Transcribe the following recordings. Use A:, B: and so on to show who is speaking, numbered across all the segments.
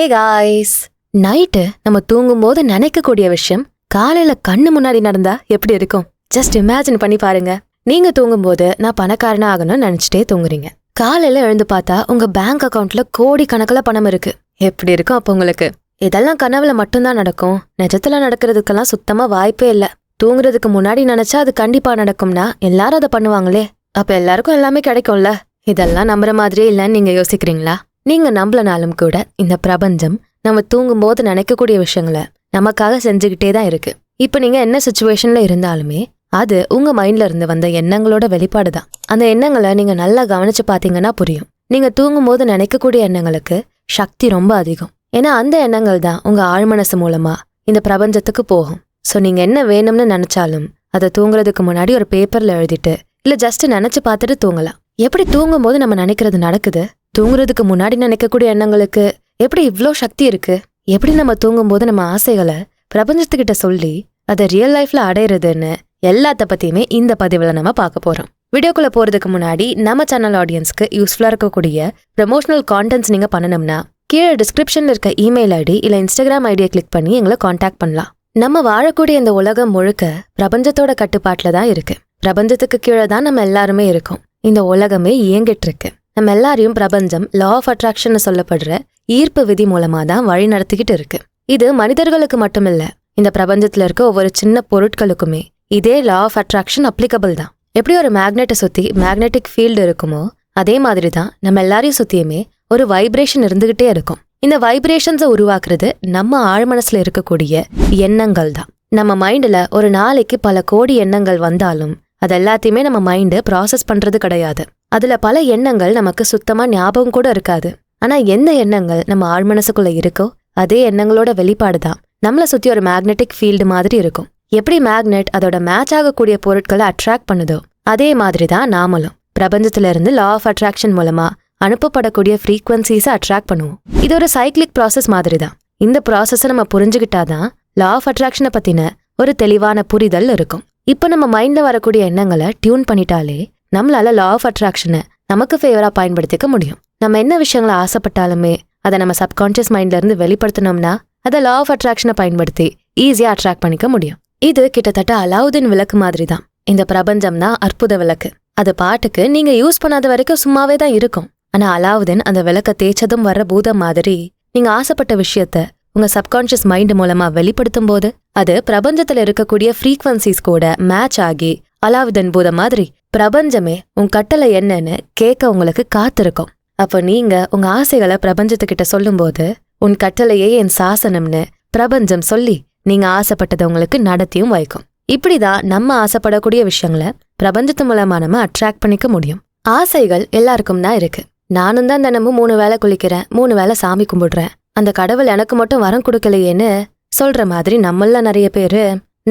A: Hey guys night நம்ம தூங்கும்போது நினைக்கக்கூடிய விஷயம் காலையில கண்ணு முன்னாடி நடந்தா எப்படி இருக்கும்? ஜஸ்ட் இமேஜின் பண்ணி பாருங்க. நீங்க தூங்கும்போது நான் பணக்காரனா ஆகணும்னு நினைச்சிட்டே தூங்குறீங்க. காலையில எழுந்து பார்த்தா உங்க பேங்க் அக்கவுண்ட்ல கோடி கணக்குல பணம் இருக்கு. எப்படி இருக்கும் அப்போ உங்களுக்கு? இதெல்லாம் கனவுல மட்டும்தான் நடக்கும். நிஜத்துல நடக்கிறதுக்கெல்லாம் சுத்தமா வாய்ப்பே இல்ல. தூங்குறதுக்கு முன்னாடி நினைச்சா அது கண்டிப்பா நடக்கும்னா எல்லாரும் அதை பண்ணுவாங்களே. அப்ப எல்லாருக்கும் எல்லாமே கிடைக்கும்ல. இதெல்லாம் நம்புற மாதிரியே இல்லைன்னு நீங்க யோசிக்கிறீங்களா? நீங்க நம்பலனாலும் கூட இந்த பிரபஞ்சம் நம்ம தூங்கும்போது நினைக்கக்கூடிய விஷயங்களை நமக்காக செஞ்சுக்கிட்டே தான் இருக்கு. இப்போ நீங்க என்ன சுச்சுவேஷன்ல இருந்தாலுமே அது உங்க மைண்ட்ல இருந்து வந்த எண்ணங்களோட வெளிப்பாடு தான். அந்த எண்ணங்களை நீங்க நல்லா கவனிச்சு பாத்தீங்கன்னா புரியும். நீங்க தூங்கும்போது நினைக்கக்கூடிய எண்ணங்களுக்கு சக்தி ரொம்ப அதிகம். ஏன்னா அந்த எண்ணங்கள் தான் உங்க ஆழ்மனசு மூலமா இந்த பிரபஞ்சத்துக்கு போகும். ஸோ நீங்க என்ன வேணும்னு நினைச்சாலும் அதை தூங்குறதுக்கு முன்னாடி ஒரு பேப்பர்ல எழுதிட்டு இல்ல ஜஸ்ட் நினைச்சு பார்த்துட்டு தூங்கலாம். எப்படி தூங்கும்போது நம்ம நினைக்கிறது நடக்குது? தூங்குறதுக்கு முன்னாடி நினைக்கக்கூடிய எண்ணங்களுக்கு எப்படி இவ்வளோ சக்தி இருக்கு? எப்படி நம்ம தூங்கும்போது நம்ம ஆசைகளை பிரபஞ்சத்துக்கிட்ட சொல்லி அதை ரியல் லைஃப்ல அடையிறதுன்னு எல்லாத்த பத்தியுமே இந்த பதிவுல நம்ம பார்க்க போறோம். வீடியோக்குள்ள போறதுக்கு முன்னாடி நம்ம சேனல் ஆடியன்ஸ்க்கு யூஸ்ஃபுல்லா இருக்கக்கூடிய ப்ரமோஷனல் கான்டென்ட்ஸ் நீங்க பண்ணணும்னா கீழே டிஸ்கிரிப்ஷன்ல இருக்க இமெயில் ஐடி இல்ல இன்ஸ்டாகிராம் ஐடியை கிளிக் பண்ணி எங்களை காண்டாக்ட் பண்ணலாம். நம்ம வாழக்கூடிய இந்த உலகம் முழுக்க பிரபஞ்சத்தோட கட்டுப்பாட்டில் தான் இருக்கு. பிரபஞ்சத்துக்கு கீழே தான் நம்ம எல்லாருமே இருக்கோம். இந்த உலகமே இயங்கிட்டு இருக்கு. நம்ம எல்லாரையும் பிரபஞ்சம் லா ஆஃப் அட்ராக்ஷன் சொல்லப்படுற ஈர்ப்பு விதி மூலமா தான் வழி நடத்திக்கிட்டு இருக்கு. இது மனிதர்களுக்கு மட்டுமில்ல இந்த பிரபஞ்சத்துல இருக்க ஒவ்வொரு சின்ன பொருட்களுக்குமே இதே லா ஆஃப் அட்ராக்ஷன் அப்ளிகபிள் தான். எப்படி ஒரு மேக்னெட்டை சுத்தி மேக்னெட்டிக் ஃபீல்டு இருக்குமோ அதே மாதிரி தான் நம்ம எல்லாரையும் சுத்தியுமே ஒரு வைப்ரேஷன் இருந்துகிட்டே இருக்கும். இந்த வைப்ரேஷன்ஸை உருவாக்குறது நம்ம ஆழ்மனசில் இருக்கக்கூடிய எண்ணங்கள் தான். நம்ம மைண்டில் ஒரு நாளைக்கு பல கோடி எண்ணங்கள் வந்தாலும் அது எல்லாத்தையுமே நம்ம மைண்டு ப்ராசஸ் பண்ணுறது கிடையாது. அதுல பல எண்ணங்கள் நமக்கு சுத்தமா ஞாபகம் கூட இருக்காது. ஆனா எந்த எண்ணங்கள் நம்ம ஆழ்மனசுக்குள்ள இருக்கோ அதே எண்ணங்களோட வெளிப்பாடு தான் நம்மள சுத்தி ஒரு மேக்னெட்டிக் ஃபீல்டு மாதிரி இருக்கும். எப்படி மேக்னெட் அதோட மேட்ச் ஆகக்கூடிய பொருட்களை அட்ராக்ட் பண்ணுதோ அதே மாதிரி தான் நாமளும். பிரபஞ்சத்துல இருந்து லா ஆஃப் அட்ராக்ஷன் மூலமா அனுப்பப்படக்கூடிய ஃப்ரீக்வன்சிஸை அட்ராக்ட் பண்ணுவோம். இது ஒரு சைக்கிளிக் ப்ராசஸ் மாதிரி தான் இந்த ப்ராசஸை நம்ம புரிஞ்சுக்கிட்டாதான் லா ஆஃப் அட்ராக்ஷனை பத்தின ஒரு தெளிவான புரிதல் இருக்கும். இப்போ நம்ம மைண்ட்ல வரக்கூடிய எண்ணங்களை டியூன் பண்ணிட்டாலே நம்மளால லா ஆஃப் அட்ராக்ஷனை நமக்கு ஃபேவரா பயன்படுத்திக்க முடியும். நம்ம என்ன விஷயங்களை ஆசைப்பட்டாலுமே அதை நம்ம சப்கான்ஷியஸ் மைண்ட்ல இருந்து வெளிப்படுத்தினோம்னா அதை லா ஆஃப் அட்ராக்ஷனை பயன்படுத்தி ஈஸியா அட்ராக்ட் பண்ணிக்க முடியும். இது கிட்டத்தட்ட அலாவுதீன் விளக்கு மாதிரி தான் இந்த பிரபஞ்சம்னா அற்புத விளக்கு. அது பாட்டுக்கு நீங்க யூஸ் பண்ணாத வரைக்கும் சும்மாவே தான் இருக்கும். ஆனா அலாவுதீன் அந்த விளக்க தேய்ச்சதும் வர்ற பூதம் மாதிரி நீங்க ஆசைப்பட்ட விஷயத்த உங்க சப்கான்ஷியஸ் மைண்ட் மூலமா வெளிப்படுத்தும் போது அது பிரபஞ்சத்துல இருக்கக்கூடிய ஃப்ரீக்வன்சிஸ் கூட மேட்ச் ஆகி அலாவுதீன் பூதம் மாதிரி பிரபஞ்சமே உன் கட்டளை என்னன்னு கேட்க உங்களுக்கு காத்திருக்கும். அப்போ நீங்க உங்க ஆசைகளை பிரபஞ்சத்துக்கிட்ட சொல்லும்போது உன் கட்டளையே என் சாசனம்னு பிரபஞ்சம் சொல்லி நீங்க ஆசைப்பட்டதை உங்களுக்கு நடத்தியும் வைக்கும். இப்படிதான் நம்ம ஆசைப்படக்கூடிய விஷயங்களை பிரபஞ்சத்து மூலமா நம்ம அட்ராக்ட் பண்ணிக்க முடியும். ஆசைகள் எல்லாருக்கும் தான் இருக்கு. நானும் தான் தினமும் மூணு வேளை குளிக்கிறேன் மூணு வேளை சாமி கும்பிடுறேன். அந்த கடவுள் எனக்கு மட்டும் வரம் கொடுக்கலையேன்னு சொல்ற மாதிரி நம்மள நிறைய பேரு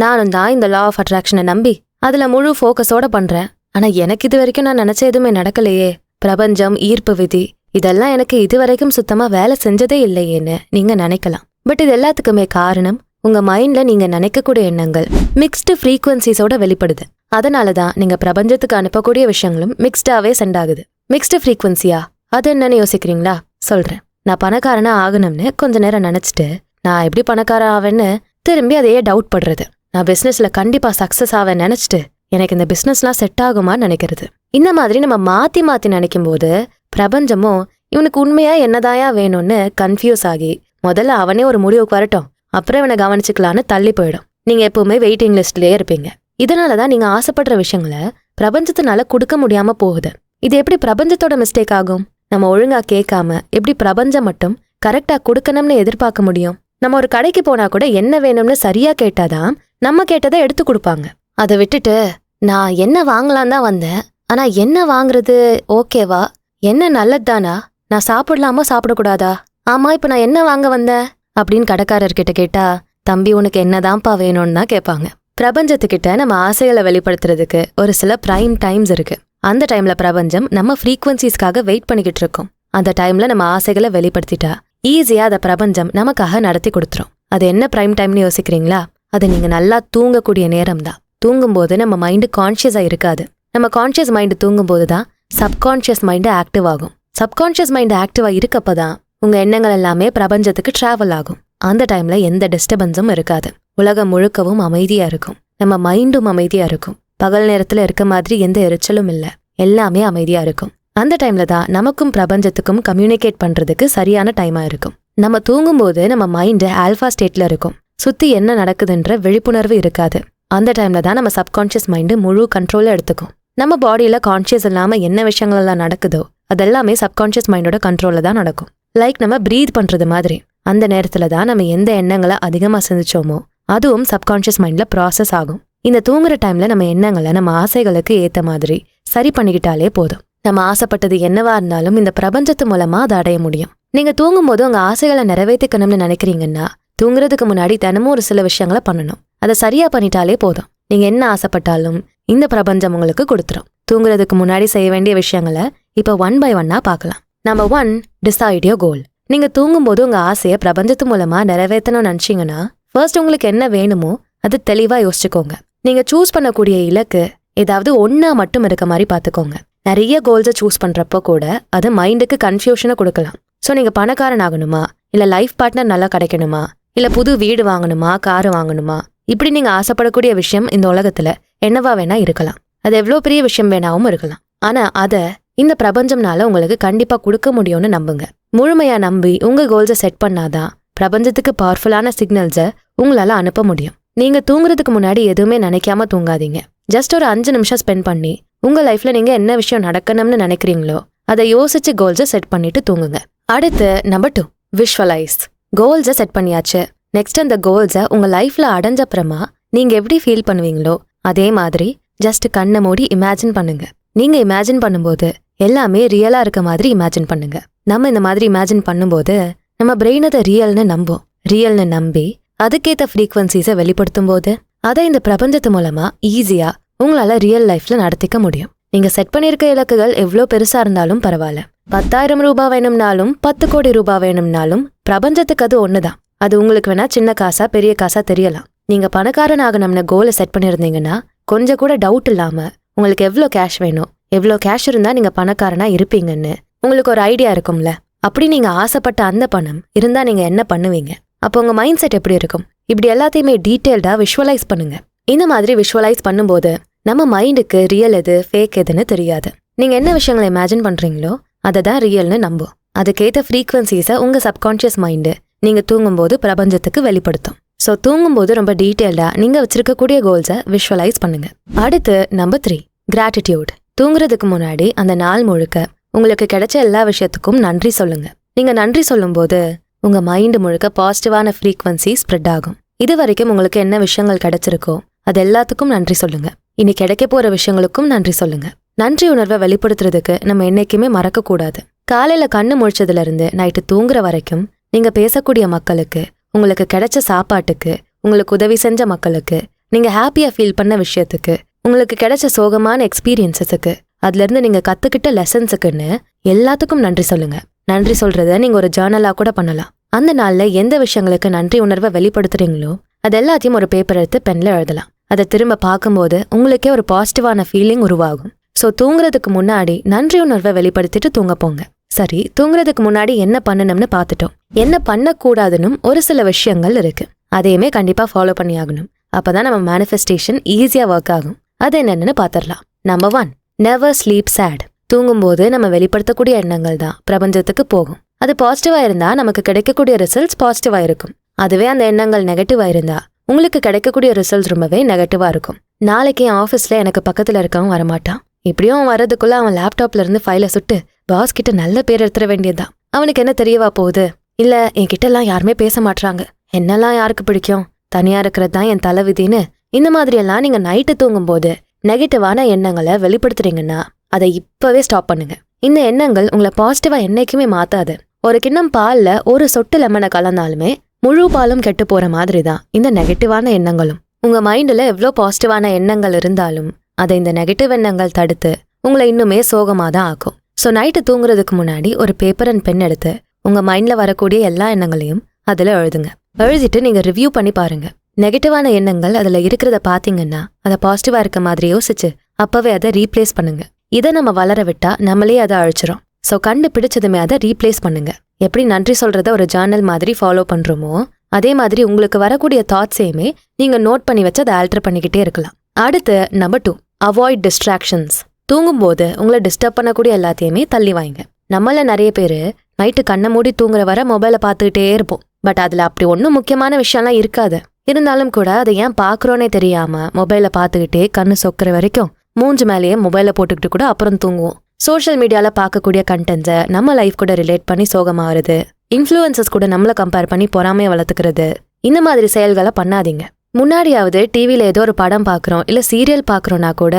A: நானும் தான் இந்த லா ஆஃப் அட்ராக்ஷனை நம்பி அதுல முழு ஃபோக்கஸோட பண்றேன். ஆனா எனக்கு இது வரைக்கும் நான் நினைச்ச எதுவுமே நடக்கலையே. பிரபஞ்சம் ஈர்ப்பு விதி இதெல்லாம் எனக்கு இது வரைக்கும் சுத்தமா வேலை செஞ்சதே இல்லையேன்னு நீங்க நினைக்கலாம். பட் இது எல்லாத்துக்குமே காரணம் உங்க மைண்ட்ல நீங்க நினைக்கக்கூடிய எண்ணங்கள் மிக்ஸ்டு ஃப்ரீக்வன்சிஸோட வெளிப்படுது. அதனால தான் நீங்க பிரபஞ்சத்துக்கு அனுப்பக்கூடிய விஷயங்களும் மிக்ஸ்டாவே சென்ட் ஆகுது. மிக்ஸ்டு ஃப்ரீக்வன்சியா அது என்னன்னு யோசிக்கிறீங்களா? சொல்றேன். நான் பணக்காரனா ஆகணும்னு கொஞ்ச நேரம் நினைச்சிட்டு நான் எப்படி பணக்காரன் ஆவேன்னு திரும்பி அதையே டவுட் படுறது. நான் பிசினஸ்ல கண்டிப்பா சக்சஸ் ஆவேன் நினைச்சிட்டு எனக்கு இந்த பிஸ்னஸ்லாம் செட் ஆகுமான்னு நினைக்கிறது. இந்த மாதிரி நம்ம மாத்தி மாத்தி நினைக்கும் போது பிரபஞ்சமும் இவனுக்கு உண்மையா என்னதாயா வேணும்னு கன்ஃபியூஸ் ஆகி முதல்ல அவனே ஒரு முடிவுக்கு வரட்டும். அப்புறம் இவனை கவனிச்சுக்கலான்னு தள்ளி போயிடும். நீங்க எப்பவுமே வெயிட்டிங் லிஸ்ட்லயே இருப்பீங்க. இதனாலதான் நீங்க ஆசைப்படுற விஷயங்களை பிரபஞ்சத்தினால கொடுக்க முடியாம போகுது. இது எப்படி பிரபஞ்சத்தோட மிஸ்டேக் ஆகும்? நம்ம ஒழுங்கா கேட்காம எப்படி பிரபஞ்சம் மட்டும் கரெக்டா கொடுக்கணும்னு எதிர்பார்க்க முடியும்? நம்ம ஒரு கடைக்கு போனா கூட என்ன வேணும்னு சரியா கேட்டாதான் நம்ம கேட்டதை எடுத்து கொடுப்பாங்க. அதை விட்டுட்டு நான் என்ன வாங்கலாம் தான் வந்தேன். ஆனா என்ன வாங்குறது? ஓகேவா? என்ன நல்லதுதானா? நான் சாப்பிடலாமா சாப்பிடக்கூடாதா? ஆமா இப்ப நான் என்ன வாங்க வந்தேன்? அப்படின்னு கடைக்காரர்கிட்ட கேட்டா தம்பி உனக்கு என்னதான்ப்பா வேணும்னு தான் கேட்பாங்க. பிரபஞ்சத்துக்கிட்ட நம்ம ஆசைகளை வெளிப்படுத்துறதுக்கு ஒரு சில பிரைம் டைம்ஸ் இருக்கு. அந்த டைம்ல பிரபஞ்சம் நம்ம ஃப்ரீக்வன்சிஸ்க்காக வெயிட் பண்ணிக்கிட்டு இருக்கோம். அந்த டைம்ல நம்ம ஆசைகளை வெளிப்படுத்திட்டா ஈஸியா அதை பிரபஞ்சம் நமக்காக நடத்தி கொடுத்துரும். அது என்ன பிரைம் டைம்னு யோசிக்கிறீங்களா? அது நீங்க நல்லா தூங்கக்கூடிய நேரம் தான் தூங்கும்போது நம்ம மைண்டு கான்ஷியஸாக இருக்காது. நம்ம கான்ஷியஸ் மைண்டு தூங்கும்போது தான் சப்கான்ஷியஸ் மைண்டு ஆக்டிவ் ஆகும். சப்கான்ஷியஸ் மைண்டு ஆக்டிவாக இருக்கப்போ தான் உங்கள் எண்ணங்கள் எல்லாமே பிரபஞ்சத்துக்கு ட்ராவல் ஆகும். அந்த டைமில் எந்த டிஸ்டர்பன்ஸும் இருக்காது. உலகம் முழுக்கவும் அமைதியாக இருக்கும். நம்ம மைண்டும் அமைதியாக இருக்கும். பகல் நேரத்தில் இருக்க மாதிரி எந்த எரிச்சலும் இல்லை. எல்லாமே அமைதியாக இருக்கும். அந்த டைம்ல தான் நமக்கும் பிரபஞ்சத்துக்கும் கம்யூனிகேட் பண்ணுறதுக்கு சரியான டைமாக இருக்கும். நம்ம தூங்கும்போது நம்ம மைண்டு ஆல்ஃபா ஸ்டேட்டில் இருக்கும். சுற்றி என்ன நடக்குதுன்ற விழிப்புணர்வு இருக்காது. அந்த டைம்ல தான் நம்ம சப்கான்ஷியஸ் மைண்டு முழு கண்ட்ரோலை எடுத்துக்கும். நம்ம பாடியில கான்ஷியஸ் இல்லாமல் என்ன விஷயங்கள் எல்லாம் நடக்குதோ அதெல்லாமே சப்கான்ஷியஸ் மைண்டோட கண்ட்ரோலில் தான் நடக்கும். லைக் நம்ம ப்ரீத் பண்றது மாதிரி. அந்த நேரத்துல தான் நம்ம எந்த எண்ணங்களை அதிகமாக சிந்திச்சோமோ அதுவும் சப்கான்ஷியஸ் மைண்ட்ல ப்ராசஸ் ஆகும். இந்த தூங்குற டைம்ல நம்ம எண்ணங்களை நம்ம ஆசைகளுக்கு ஏத்த மாதிரி சரி பண்ணிக்கிட்டாலே போதும். நம்ம ஆசைப்பட்டது என்னவா இருந்தாலும் இந்த பிரபஞ்சத்து மூலமா அதை அடைய முடியும். நீங்க தூங்கும்போது உங்க ஆசைகளை நிறைவேற்றிக்கணும்னு நினைக்கிறீங்கன்னா தூங்குறதுக்கு முன்னாடி தினமும் ஒரு சில விஷயங்களை பண்ணணும். அதை சரியா பண்ணிட்டாலே போதும். நீங்க என்ன ஆசைப்பட்டாலும் இந்த பிரபஞ்சம் உங்களுக்கு கொடுத்துரும். தூங்குறதுக்கு முன்னாடி செய்ய வேண்டிய விஷயங்களை இப்போ ஒன் பை ஒன்னா பார்க்கலாம். Number one decide your goal நீங்க தூங்கும்போது உங்க ஆசையை பிரபஞ்சத்து மூலமா நிறைவேற்றணும்னு நினைச்சீங்கன்னா ஃபர்ஸ்ட் உங்களுக்கு என்ன வேணுமோ அது தெளிவா யோசிச்சுக்கோங்க. நீங்க சூஸ் பண்ணக்கூடிய இலக்கு ஏதாவது ஒன்னா மட்டும் இருக்க மாதிரி பார்த்துக்கோங்க. நிறைய கோல்ஸை சூஸ் பண்றப்போ கூட அது மைண்டுக்கு கன்ஃபியூஷனை கொடுக்கலாம். ஸோ நீங்க பணக்காரன் ஆகணுமா? இல்ல லைஃப் பார்ட்னர் நல்லா கிடைக்கணுமா? இல்ல புது வீடு வாங்கணுமா? கார் வாங்கணுமா? இப்படி நீங்க ஆசைப்படக்கூடிய விஷயம் இந்த உலகத்துல என்னவா வேணா இருக்கலாம். அது எவ்வளோ பெரிய விஷயம் வேணாவும் இருக்கலாம். ஆனா அதை இந்த பிரபஞ்சம்னால உங்களுக்கு கண்டிப்பா கொடுக்க முடியும்னு நம்புங்க. முழுமையா நம்பி உங்க கோல்ஸை செட் பண்ணாதான் பிரபஞ்சத்துக்கு பவர்ஃபுல்லான சிக்னல்ஸை உங்களால அனுப்ப முடியும். நீங்க தூங்குறதுக்கு முன்னாடி எதுவுமே நினைக்காம தூங்காதீங்க. ஜஸ்ட் ஒரு அஞ்சு நிமிஷம் ஸ்பெண்ட் பண்ணி உங்க லைஃப்ல நீங்க என்ன விஷயம் நடக்கணும்னு நினைக்கிறீங்களோ அதை யோசிச்சு கோல்ஸை செட் பண்ணிட்டு தூங்குங்க. அடுத்து நம்பர் டூ விஷுவலைஸ் கோல்ஸை செட் பண்ணியாச்சு. நெக்ஸ்ட் அந்த கோல்ஸை உங்கள் லைஃப்பில் அடைஞ்சப்புறமா நீங்கள் எப்படி ஃபீல் பண்ணுவீங்களோ அதே மாதிரி ஜஸ்ட் கண்ணை மூடி இமேஜின் பண்ணுங்க. நீங்கள் இமேஜின் பண்ணும்போது எல்லாமே ரியலாக இருக்க மாதிரி இமேஜின் பண்ணுங்க. நம்ம இந்த மாதிரி இமேஜின் பண்ணும்போது நம்ம பிரெயின் அதை ரியல்னு நம்பும். ரியல்னு நம்பி அதுக்கேற்ற ஃப்ரீக்வன்சிஸை வெளிப்படுத்தும் போது அதை இந்த பிரபஞ்சத்து மூலமாக ஈஸியாக உங்களால் ரியல் லைஃப்பில் நடத்திக்க முடியும். நீங்கள் செட் பண்ணியிருக்க இலக்குகள் எவ்வளோ பெருசாக இருந்தாலும் பரவாயில்ல. பத்தாயிரம் ரூபாய் வேணும்னாலும் பத்து கோடி ரூபாய் வேணும்னாலும் பிரபஞ்சத்துக்கு அது ஒன்று தான் அது உங்களுக்கு வேணா சின்ன காசா பெரிய காசா தெரியலாம். நீங்க பணக்காரன் ஆகணும்னு கோலை செட் பண்ணியிருந்தீங்கன்னா கொஞ்சம் கூட டவுட் இல்லாம உங்களுக்கு எவ்வளோ கேஷ் வேணும் எவ்வளோ கேஷ் இருந்தா நீங்க பணக்காரனா இருப்பீங்கன்னு உங்களுக்கு ஒரு ஐடியா இருக்கும்ல. அப்படி நீங்க ஆசைப்பட்ட அந்த பணம் இருந்தா நீங்க என்ன பண்ணுவீங்க? அப்போ உங்க மைண்ட் செட் எப்படி இருக்கும்? இப்படி எல்லாத்தையுமே டீட்டெயில்டா விஷுவலைஸ் பண்ணுங்க. இந்த மாதிரி விஷுவலைஸ் பண்ணும்போது நம்ம மைண்டுக்கு ரியல் எது ஃபேக் எதுன்னு தெரியாது. நீங்க என்ன விஷயங்களை இமேஜின் பண்றீங்களோ அதை தான் ரியல்னு நம்பும். அதுக்கேற்ற ஃப்ரீக்வன்சிஸை உங்க சப்கான்ஷியஸ் மைண்டு நீங்கள் தூங்கும்போது பிரபஞ்சத்துக்கு வெளிப்படுத்தும். ஸோ தூங்கும்போது ரொம்ப டீட்டெயில்டாக நீங்கள் வச்சிருக்கக்கூடிய கோல்ஸை விஷுவலைஸ் பண்ணுங்க. அடுத்து நம்பர் த்ரீ கிராட்டிடியூட் தூங்குறதுக்கு முன்னாடி அந்த நாள் முழுக்க உங்களுக்கு கிடைச்ச எல்லா விஷயத்துக்கும் நன்றி சொல்லுங்க. நீங்க நன்றி சொல்லும்போது உங்க மைண்டு முழுக்க பாசிட்டிவான ஃப்ரீக்வன்சி ஸ்ப்ரெட் ஆகும். இது வரைக்கும் உங்களுக்கு என்ன விஷயங்கள் கிடைச்சிருக்கோ அது எல்லாத்துக்கும் நன்றி சொல்லுங்க. இனி கிடைக்க போற விஷயங்களுக்கும் நன்றி சொல்லுங்க. நன்றி உணர்வை வெளிப்படுத்துறதுக்கு நம்ம என்னைக்குமே மறக்க கூடாது காலையில கண்ணு முழிச்சதுல இருந்து நைட்டு தூங்குற வரைக்கும் நீங்கள் பேசக்கூடிய மக்களுக்கு உங்களுக்கு கிடைச்ச சாப்பாட்டுக்கு உங்களுக்கு உதவி செஞ்ச மக்களுக்கு நீங்கள் ஹாப்பியாக ஃபீல் பண்ண விஷயத்துக்கு உங்களுக்கு கிடைச்ச சோகமான எக்ஸ்பீரியன்ஸஸுக்கு அதுலேருந்து நீங்கள் கற்றுக்கிட்ட லெசன்ஸுக்குன்னு எல்லாத்துக்கும் நன்றி சொல்லுங்கள் நன்றி சொல்கிறத நீங்கள் ஒரு ஜேர்னலாக கூட பண்ணலாம். அந்த நாளில் எந்த விஷயங்களுக்கு நன்றி உணர்வை வெளிப்படுத்துறீங்களோ அது எல்லாத்தையும் ஒரு பேப்பர் எடுத்து பெனில் எழுதலாம். அதை திரும்ப பார்க்கும்போது உங்களுக்கே ஒரு பாசிட்டிவான ஃபீலிங் உருவாகும். ஸோ தூங்குறதுக்கு முன்னாடி நன்றி உணர்வை வெளிப்படுத்திட்டு தூங்க போங்க. சரி தூங்குறதுக்கு முன்னாடி என்ன பண்ணணும்னு பார்த்துட்டோம். என்ன பண்ணக்கூடாதுன்னு ஒரு சில விஷயங்கள் இருக்கு. அதையுமே கண்டிப்பா ஃபாலோ பண்ணி ஆகணும் அப்பதான் நம்ம மேனிஃபெஸ்டேஷன் ஈஸியா ஒர்க் ஆகும். அது என்னென்னு பார்த்துடலாம். Number one never sleep sad தூங்கும்போது நம்ம வெளிப்படுத்தக்கூடிய எண்ணங்கள் தான் பிரபஞ்சத்துக்கு போகும். அது பாசிட்டிவா இருந்தா நமக்கு கிடைக்கக்கூடிய ரிசல்ட்ஸ் பாசிட்டிவா இருக்கும். அதுவே அந்த எண்ணங்கள் நெகட்டிவா இருந்தா உங்களுக்கு கிடைக்கக்கூடிய ரிசல்ட்ஸ் ரொம்பவே நெகட்டிவா இருக்கும். நாளைக்கு என் ஆஃபீஸ்ல எனக்கு பக்கத்துல இருக்கவன் வரமாட்டான். இப்படியும் அவன் அவன் லேப்டாப்ல இருந்து ஃபைலை சுட்டு பாஸ் கிட்ட நல்ல பேர் எடுத்துட வேண்டியதுதான். அவனுக்கு என்ன தெரியவா போகுது? இல்ல என்கிட்ட எல்லாம் யாருமே பேச மாட்றாங்க. என்னெல்லாம் யாருக்கு பிடிக்கும்? தனியா இருக்கிறது தான் என் தலைவிதின்னு. இந்த மாதிரி எல்லாம் நீங்க நைட்டு தூங்கும்போது நெகட்டிவான எண்ணங்களை வெளிப்படுத்துறீங்கன்னா அதை இப்பவே ஸ்டாப் பண்ணுங்க. இந்த எண்ணங்கள் உங்களை பாசிட்டிவா என்னைக்குமே மாத்தாது. ஒரு கிண்ணம் பால்ல ஒரு சொட்டு லெமனை கலந்தாலுமே முழு பாலும் கெட்டு போற மாதிரி தான் இந்த நெகட்டிவான எண்ணங்களும். உங்க மைண்ட்ல எவ்வளோ பாசிட்டிவான எண்ணங்கள் இருந்தாலும் அதை இந்த நெகட்டிவ் எண்ணங்கள் தடுத்து உங்களை இன்னுமே சோகமாக தான் ஆக்கும். ஸோ நைட்டு தூங்குறதுக்கு முன்னாடி ஒரு பேப்பர் அண்ட் பென் எடுத்து உங்கள் மைண்டில் வரக்கூடிய எல்லா எண்ணங்களையும் அதில் எழுதுங்க. எழுதிட்டு நீங்கள் ரிவ்யூ பண்ணி பாருங்க. நெகட்டிவான எண்ணங்கள் அதில் இருக்கிறத பார்த்தீங்கன்னா அதை பாசிட்டிவாக இருக்க மாதிரி யோசிச்சு அப்போவே அதை ரீப்ளேஸ் பண்ணுங்க. இதை நம்ம வளர விட்டா நம்மளே அதை அழிச்சிரும். ஸோ கண்டு பிடிச்சதுமே அதை ரீப்ளேஸ் பண்ணுங்க. எப்படி நன்றி சொல்கிறத ஒரு ஜேர்னல் மாதிரி ஃபாலோ பண்ணுறோமோ அதே மாதிரி உங்களுக்கு வரக்கூடிய தாட்ஸையுமே நீங்கள் நோட் பண்ணி வச்சு அதை ஆல்டர் பண்ணிக்கிட்டே இருக்கலாம். அடுத்து நம்பர் டூ அவாய்ட் டிஸ்ட்ராக்ஷன்ஸ் தூங்கும்போது உங்களை டிஸ்டர்ப் பண்ணக்கூடிய எல்லாத்தையுமே தள்ளி வாங்க. நம்மள நிறைய பேர் நைட்டு கண்ணை மூடி தூங்குற வரை மொபைலை பார்த்துக்கிட்டே இருப்போம். பட் அதில் அப்படி ஒன்றும் முக்கியமான விஷயம்லாம் இருக்காது. இருந்தாலும் கூட அதை ஏன் பார்க்குறோன்னே தெரியாமல் மொபைலை பார்த்துக்கிட்டே கண்ணு சொக்கிற வரைக்கும் மூஞ்சு மேலேயே மொபைலை போட்டுக்கிட்டு கூட அப்புறம் தூங்குவோம். சோஷியல் மீடியாவில் பார்க்கக்கூடிய கண்டென்ட்ஸை நம்ம லைஃப் கூட ரிலேட் பண்ணி சோகமாகிறது இன்ஃப்ளூயன்சஸ் கூட நம்மளை கம்பேர் பண்ணி பொறாமையை வளர்த்துக்கிறது இந்த மாதிரி செயல்களை பண்ணாதீங்க. முன்னாடியாவது டிவியில் ஏதோ ஒரு படம் பார்க்குறோம் இல்லை சீரியல் பார்க்குறோன்னா கூட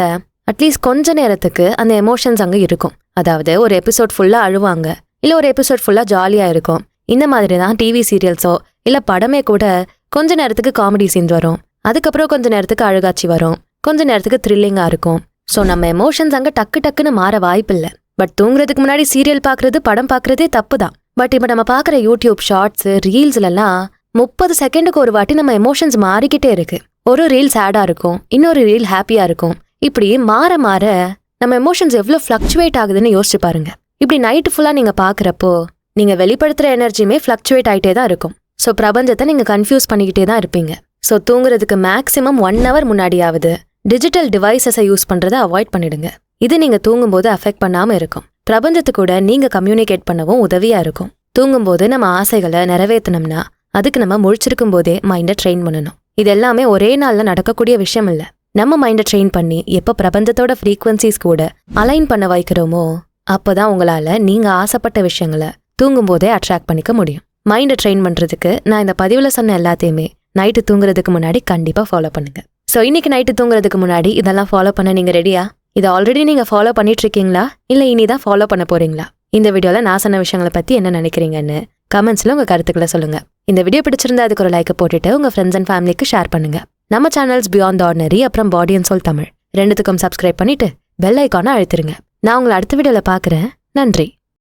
A: அட்லீஸ்ட் கொஞ்ச நேரத்துக்கு அந்த எமோஷன்ஸ் அங்கே இருக்கும். அதாவது ஒரு எபிசோட் ஃபுல்லாக அழுவாங்க இல்லை ஒரு எபிசோட் ஃபுல்லாக ஜாலியாக இருக்கும். இந்த மாதிரி தான் டிவி சீரியல்ஸோ இல்லை படமே கூட கொஞ்ச நேரத்துக்கு காமெடி சீன்ஸ் வரும். அதுக்கப்புறம் கொஞ்ச நேரத்துக்கு அழுகாட்சி வரும். கொஞ்ச நேரத்துக்கு த்ரில்லிங்காக இருக்கும். ஸோ நம்ம எமோஷன்ஸ் அங்கே டக்கு டக்குன்னு மாற வாய்ப்பில்லை. பட் தூங்குறதுக்கு முன்னாடி சீரியல் பார்க்கறது படம் பார்க்கறதே தப்பு தான் பட் இப்போ நம்ம பார்க்குற யூடியூப் ஷார்ட்ஸ் ரீல்ஸ்லலாம் முப்பது செகண்டுக்கு ஒரு வாட்டி நம்ம எமோஷன்ஸ் மாறிக்கிட்டே இருக்கு. ஒரு ரீல் சேடாக இருக்கும் இன்னொரு ரீல் ஹாப்பியாக இருக்கும். இப்படி மாற மாற நம்ம எமோஷன்ஸ் எவ்வளோ ஃப்ளக்சுவேட் ஆகுதுன்னு யோசிச்சு பாருங்க. இப்படி நைட்டு ஃபுல்லாக நீங்கள் பார்க்குறப்போ நீங்கள் வெளிப்படுத்துகிற எனர்ஜியுமே ஃப்ளக்சுவேட் ஆகிட்டே தான் இருக்கும். ஸோ பிரபஞ்சத்தை நீங்கள் கன்ஃபியூஸ் பண்ணிக்கிட்டே தான் இருப்பீங்க. ஸோ தூங்குறதுக்கு மேக்ஸிமம் ஒன் ஹவர் முன்னாடியாவது டிஜிட்டல் டிவைசஸை யூஸ் பண்ணுறதை அவாய்ட் பண்ணிடுங்க. இது நீங்கள் தூங்கும்போது அஃபெக்ட் பண்ணாமல் இருக்கும். பிரபஞ்சத்து கூட நீங்கள் கம்யூனிகேட் பண்ணவும் உதவியாக இருக்கும். தூங்கும்போது நம்ம ஆசைகளை நிறைவேற்றினோம்னா அதுக்கு நம்ம முழிச்சிருக்கும் போதே மைண்டை ட்ரெயின் பண்ணணும். இது எல்லாமே ஒரே நாளில் நடக்கக்கூடிய விஷயம் இல்லை. நம்ம மைண்டை ட்ரெயின் பண்ணி எப்போ பிரபஞ்சத்தோட ஃப்ரீக்வன்சிஸ் கூட அலைன் பண்ண வைக்கிறோமோ அப்போதான் உங்களால் நீங்கள் ஆசைப்பட்ட விஷயங்களை தூங்கும்போதே அட்ராக்ட் பண்ணிக்க முடியும். மைண்டை ட்ரெயின் பண்ணுறதுக்கு நான் இந்த பதிவில் சொன்ன எல்லாத்தையுமே நைட்டு தூங்குறதுக்கு முன்னாடி கண்டிப்பாக ஃபாலோ பண்ணுங்கள் ஸோ இன்னைக்கு நைட்டு தூங்குறதுக்கு முன்னாடி இதெல்லாம் ஃபாலோ பண்ண நீங்கள் ரெடியா இதை ஆல்ரெடி நீங்கள் ஃபாலோ பண்ணிட்டு இருக்கீங்களா இனி இனிதான் ஃபாலோ பண்ண போறீங்களா? இந்த வீடியோவில் நான் சொன்ன விஷயங்களை பற்றி என்ன நினைக்கிறீங்கன்னு கமெண்ட்ஸில் உங்கள் கருத்துக்களை சொல்லுங்கள் இந்த வீடியோ பிடிச்சிருந்தா அதுக்கு ஒரு லைக்கை போட்டுட்டு உங்கள் ஃப்ரெண்ட்ஸ் அண்ட் ஃபேமிலிக்கு ஷேர் பண்ணுங்கள் நம்ம சேனல்ஸ் பியாண்ட் ஆர்டினரி அப்புறம் பாடி அண்ட் சொல் தமிழ். ரெண்டுத்துக்கும் சப்ஸ்கிரைப் பண்ணிட்டு பெல் ஐக்கானை அழுத்திருங்க. நான் உங்களை அடுத்த வீடியோவில் பார்க்குறேன். நன்றி.